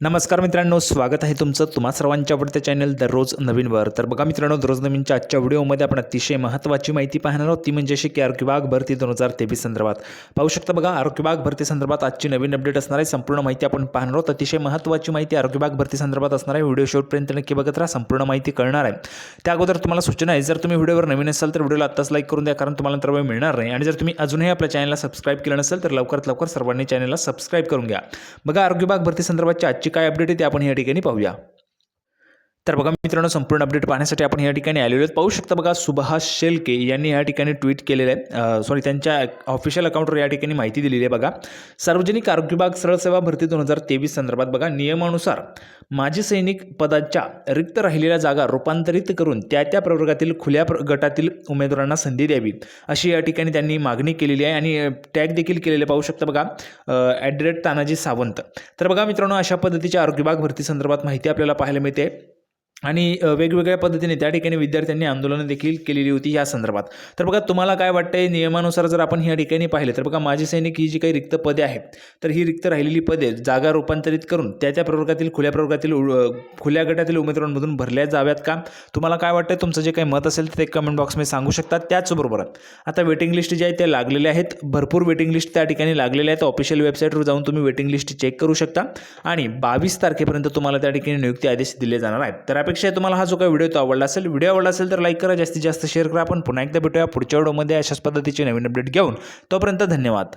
नमस्कार मित्रांनो स्वागत आहे तुमचं तुम्हा सर्वांच्या आवडत्या चॅनल दररोज नवीनवर. तर बघा मित्रांनो दररोज नवीनच्या आजच्या व्हिडिओमध्ये आपण अतिशय महत्त्वाची माहिती पाहणार आहोत. ती म्हणजे अशी की आरोग्य विभाग भरती दोन हजार तेवीस संदर्भात. पाहू शकता बघा आरोग्य विभाग भरती संदर्भात आजची नवीन अपडेट असणार आहे. संपूर्ण माहिती आपण पाहणार आहोत. अतिशय महत्त्वाची माहिती आरोग्य विभाग भरती संदर्भात असणार आहे. व्हिडिओ शेवटपर्यंत नक्की बघत राहा. संपूर्ण माहिती कळणार आहे. त्या अगोदर तुम्हाला सूचना आहे जर तुम्ही व्हिडिओवर नवीन असाल तर व्हिडिओला आत्ताच लाईक करून द्या कारण तुम्हाला नंतर वेळ मिळणार नाही. आणि जर तुम्ही अजूनही आपल्या चॅनलला सबस्क्राईब केलं नसेल तर लवकरात लवकर सर्वांनी चॅनलला सबस्क्राईब करून घ्या. बघा आरोग्य विभाग भरती संदर्भातच्या आजची काय अपडेट आहे ते आपण या ठिकाणी पाहूया. तर बघा मित्रांनो संपूर्ण अपडेट पाहण्यासाठी आपण या ठिकाणी आलेलो आहेत. पाहू शकता बघा सुभाष शेलके यांनी या ठिकाणी ट्विट केलेलं आहे. सॉरी त्यांच्या ऑफिशियल अकाउंटवर या ठिकाणी माहिती दिलेली आहे बघा. सार्वजनिक आरोग्य विभाग सरळ सेवा भरती दोन हजार तेवीस संदर्भात बघा नियमानुसार माजी सैनिक पदाच्या रिक्त राहिलेल्या जागा रूपांतरित करून त्या त्या प्रवर्गातील खुल्या प्र गटातील उमेदवारांना संधी द्यावी अशी या ठिकाणी त्यांनी मागणी केलेली आहे आणि टॅग देखील केलेले पाहू शकता बघा at the rate Tanaji Sawant. तर बघा मित्रांनो अशा पद्धतीच्या आरोग्य विभाग भरती संदर्भात माहिती आपल्याला पाहायला मिळते. आणि वेगवेगळ्या पद्धतीने त्या ठिकाणी विद्यार्थ्यांनी आंदोलनं देखील केलेली होती या संदर्भात. तर बघा तुम्हाला काय वाटतंय नियमानुसार जर आपण ह्या ठिकाणी पाहिलं तर बघा माजी सैनिक ही जी काही रिक्त पदे आहेत तर ही रिक्त राहिलेली पदे जागा रूपांतरित करून त्या त्या प्रवर्गातील खुल्या प्रवर्गातील उ- खुल्या गटातील उमेदवारांमधून भरल्या जाव्यात का? तुम्हाला काय वाटतंय? तुमचं जे काही मत असेल ते कमेंट बॉक्समध्ये सांगू शकता त्याचबरोबर आता वेटिंग लिस्ट जे आहे त्या लागलेल्या आहेत. भरपूर वेटिंग लिस्ट त्या ठिकाणी लागलेल्या आहेत. ऑफिशियल वेबसाईटवर जाऊन तुम्ही वेटिंग लिस्ट चेक करू शकता. आणि बावीस तारखेपर्यंत तुम्हाला त्या ठिकाणी नियुक्ती आदेश दिले जाणार आहेत. तर अपेक्षा आहे तुम्हाला हा जो काही व्हिडिओ तो आवडला असेल व्हिडिओ आवडला असेल तर लाईक करा जास्तीत जास्त शेअर करा. आपण पुन्हा एकदा भेटूया पुढच्या व्हिडिओमध्ये अशाच पद्धतीचे नवीन अपडेट घेऊन. तोपर्यंत धन्यवाद.